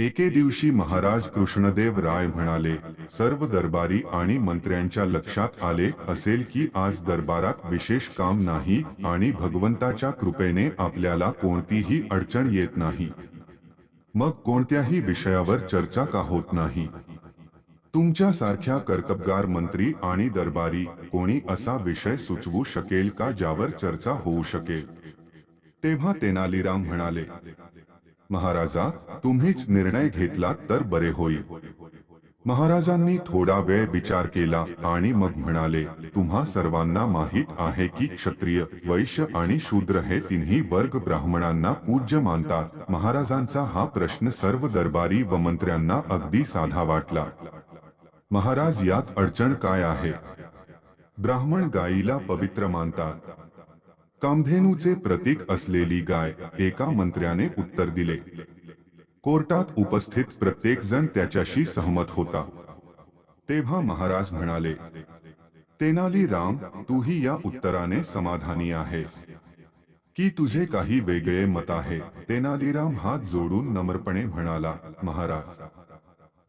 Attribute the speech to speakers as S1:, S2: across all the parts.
S1: एके दिवशी महाराज कृष्णदेव राय म्हणाले सर्व दरबारी आणि मंत्र्यांच्या लक्षात आले असेल की आज दरबारात विशेष काम नाही आणि भगवंताच्या कृपेने आपल्याला कोणतीही अडचण येत नाही. मग कोणत्याही विषयावर चर्चा का होत नाही? तुमच्या सारख्या कर्तबगार मंत्री आणि दरबारी कोणी असा विषय सुचवू शकेल का ज्यावर चर्चा होऊ शकेल? तेव्हा तेनालीराम म्हणाले महाराजा, तुम्हीच निर्णय घेतला तर बरे होईल. महाराजांनी थोडा वेळ विचार केला आणि मग म्हणाले, तुम्हा सर्वांना माहीत आहे की क्षत्रिय, वैश्य आणि शूद्र हे तिन्ही वर्ग ब्राह्मणांना पूज्य मानतात. महाराजांचा हा प्रश्न सर्व दरबारी व मंत्र्यांना अगदी साधा वाटला. महाराज, यात अडचण काय आहे? ब्राह्मण गायीला पवित्र मानतात. कामधेनूचे प्रतीक असलेली गाय एका मंत्र्याने उत्तर दिले. कोर्टात उपस्थित प्रत्येक जण त्याच्याशी सहमत होता. तेव्हा महाराज म्हणाले, तेनाली राम, तूही या उत्तराने समाधानी आहेस. की तुझे काही वेगळे मत आहे? तेनालीराम हात जोडून नम्रपणे म्हणाला, महाराज,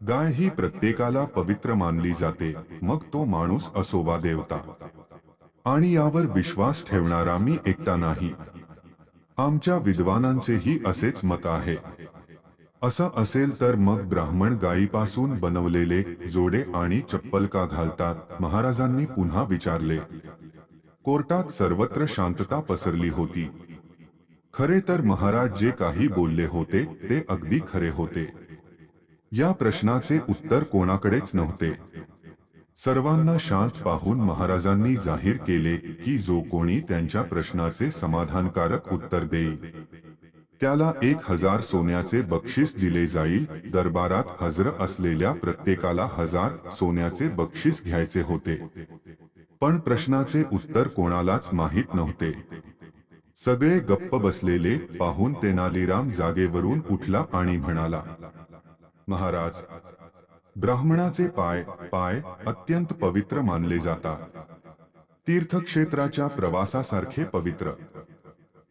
S1: गाय ही प्रत्येकाला पवित्र मानली जाते, मग तो माणूस असोवा देवता. आणि यावर विश्वास ठेवणारा मी एकटा नाही. आमच्या विद्वानांचेही असेच मत आहे. असं असेल तर मग ब्राह्मण गायीपासून बनवलेले जोडे आणि चप्पल का घालतात? महाराजांनी पुन्हा विचारले. कोर्टात सर्वत्र शांतता पसरली होती. खरे तर महाराज जे काही बोलले होते, ते अगदी खरे होते. या प्रश्नाचे उत्तर कोणाकडेच नव्हते. सर्वांना शांत पाहून महाराजांनी जाहीर केले की जो कोणी त्यांच्या समाधानकारक उत्तर देईल, त्याला एक हज़ार सोन्याचे बक्षीस दिले जाईल. दरबारात हजर असलेल्या प्रत्येकाला हज़ार सोन्याचे बक्षीस घ्यायचे होते. पण प्रश्नाचे उत्तर कोणालाच माहीत नव्हते. सगळे गप्प बसलेले पाहून तेनालीराम जागेवरून उठला आणि म्हणाला, महाराज ब्राह्मणाचे पाय पाय अत्यंत पवित्र मानले जातात. तीर्थक्षेत्राच्या प्रवासासारखे पवित्र.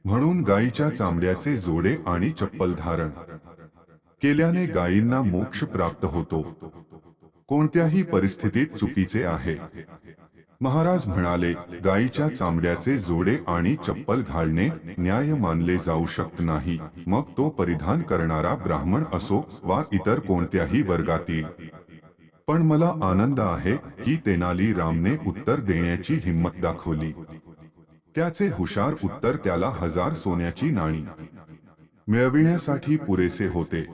S1: म्हणून गायीच्या चामड्याचे जोडे आणि चप्पल धारण. केल्याने गायींना मोक्ष प्राप्त होतो. कोणत्याही परिस्थितीत चुकीचे आहे. महाराज म्हणाले गायीच्या चामड्याचे जोडे आणि चप्पल घालणे न्याय मानले जाऊ शकत नाही. मग तो परिधान करणारा ब्राह्मण असो वा इतर कोणत्याही वर्गातील. पण मला आनंद आहे की तेनाली रामने उत्तर देण्याची हिंमत दाखवली. त्याचे हुशार उत्तर त्याला हजार सोन्याची नाणी. मिळविण्यासाठी पुरेसे होते.